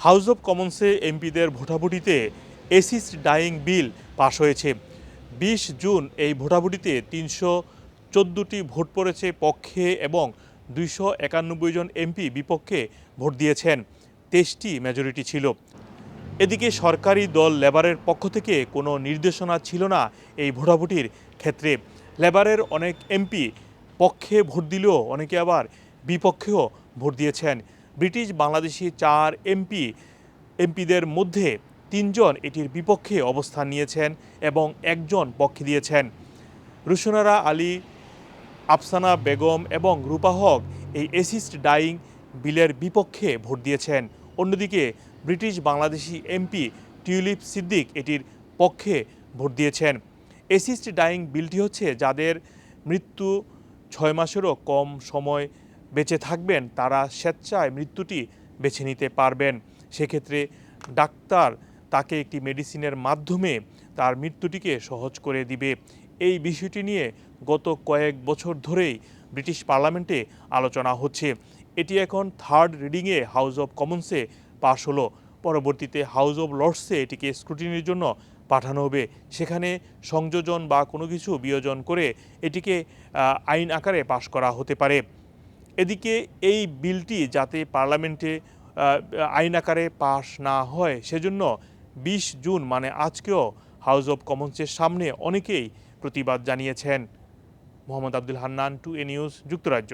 House of কমন্সে এমপিদের ভোটাভুটিতে assist dyeing বিল পাশ হয়েছে। বিশ জুন এই ভোটাভুটিতে তিনশো চোদ্দোটি ভোট পড়েছে পক্ষে এবং দুইশো একানব্বই জন এমপি বিপক্ষে ভোট দিয়েছেন। তেইশটি মেজরিটি ছিল। এদিকে সরকারি দল লেবারের পক্ষ থেকে কোনো নির্দেশনা ছিল না এই ভোটাভুটির ক্ষেত্রে। লেবারের অনেক এমপি পক্ষে ভোট দিলেও অনেকে আবার বিপক্ষেও ভোট দিয়েছেন। ব্রিটিশ বাংলাদেশি চার এমপি, এমপিদের মধ্যে তিনজন এটির বিপক্ষে অবস্থান নিয়েছেন এবং একজন পক্ষে দিয়েছেন। রুশনারা আলী, আফসানা বেগম এবং রূপা হক এই এসিস্ট ডাইং বিলের বিপক্ষে ভোট দিয়েছেন। অন্যদিকে British Bangladeshi MP tulip Siddiq এটির পক্ষে ভোট দিয়েছেন। এসিস্ট ডাইং বিলটি হচ্ছে যাদের মৃত্যু ছয় মাসেরও কম সময় বেঁচে থাকবেন, তারা স্বেচ্ছায় মৃত্যুটি বেছে নিতে পারবেন। সেক্ষেত্রে ডাক্তার তাকে একটি মেডিসিনের মাধ্যমে তার মৃত্যুটিকে সহজ করে দিবে। এই বিষয়টি নিয়ে গত কয়েক বছর ধরেই ব্রিটিশ পার্লামেন্টে আলোচনা হচ্ছে। এটি এখন থার্ড রিডিংয়ে হাউস অব কমন্সে পাশ হলো। পরবর্তীতে হাউস অব লর্ডসে এটিকে স্ক্রুটিনির জন্য পাঠানো হবে। সেখানে সংযোজন বা কোনো কিছু বিয়োজন করে এটিকে আইন আকারে পাশ করা হতে পারে। এদিকে এই বিলটি যাতে পার্লামেন্টে আইন আকারে পাশ না হয়, সেজন্য বিশ জুন মানে আজকেও হাউস অব কমন্সের সামনে অনেকেই প্রতিবাদ জানিয়েছেন। Mohammad Abdul Hannan, two A news, যুক্তরাজ্য।